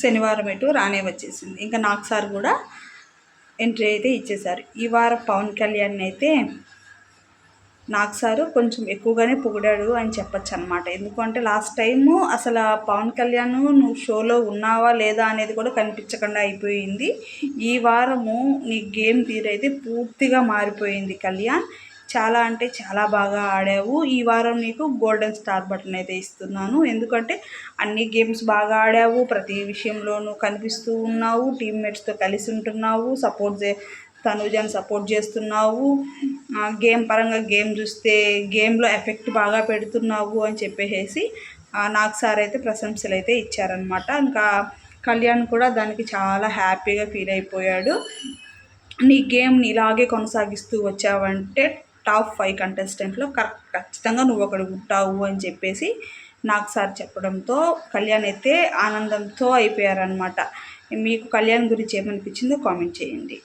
శనివారం ఎటు రానే వచ్చేసింది. ఇంకా నాకు సార్ కూడా ఎంట్రీ అయితే ఇచ్చేశారు. ఈ వారం పవన్ కళ్యాణ్ అయితే నాకు సారు కొంచెం ఎక్కువగానే పొగిడాడు అని చెప్పచ్చు అనమాట ఎందుకంటే లాస్ట్ టైము అసలు పవన్ కళ్యాణ్ నువ్వు షోలో ఉన్నావా లేదా అనేది కూడా కనిపించకుండా అయిపోయింది. ఈ వారము నీ గేమ్ తీరైతే పూర్తిగా మారిపోయింది కళ్యాణ్. చాలా అంటే చాలా బాగా ఆడావు. ఈ వారం నీకు గోల్డెన్ స్టార్ బటన్ అయితే ఇస్తున్నాను. ఎందుకంటే అన్ని గేమ్స్ బాగా ఆడావు. ప్రతి విషయంలోనూ కనిపిస్తూ ఉన్నావు. టీమ్మేట్స్తో కలిసి ఉంటున్నావు. సపోర్ట్ చే తనుజాని సపోర్ట్ చేస్తున్నావు. గేమ్ పరంగా గేమ్ చూస్తే గేమ్లో ఎఫెక్ట్ బాగా పెడుతున్నావు అని చెప్పేసి నాకు సార్ అయితే ప్రశంసలు అయితే ఇచ్చారనమాట ఇంకా కళ్యాణ్ కూడా దానికి చాలా హ్యాపీగా ఫీల్ అయిపోయాడు. నీ గేమ్ని ఇలాగే కొనసాగిస్తూ వచ్చావంటే టాప్ ఫైవ్ కంటెస్టెంట్లో కరెక్ట్ ఖచ్చితంగా నువ్వు ఒకడు ఉంటావు అని చెప్పేసి నాకు సార్ చెప్పడంతో కళ్యాణ్ అయితే ఆనందంతో అయిపోయారనమాట మీకు కళ్యాణ్ గురించి ఏమనిపించిందో కామెంట్ చేయండి.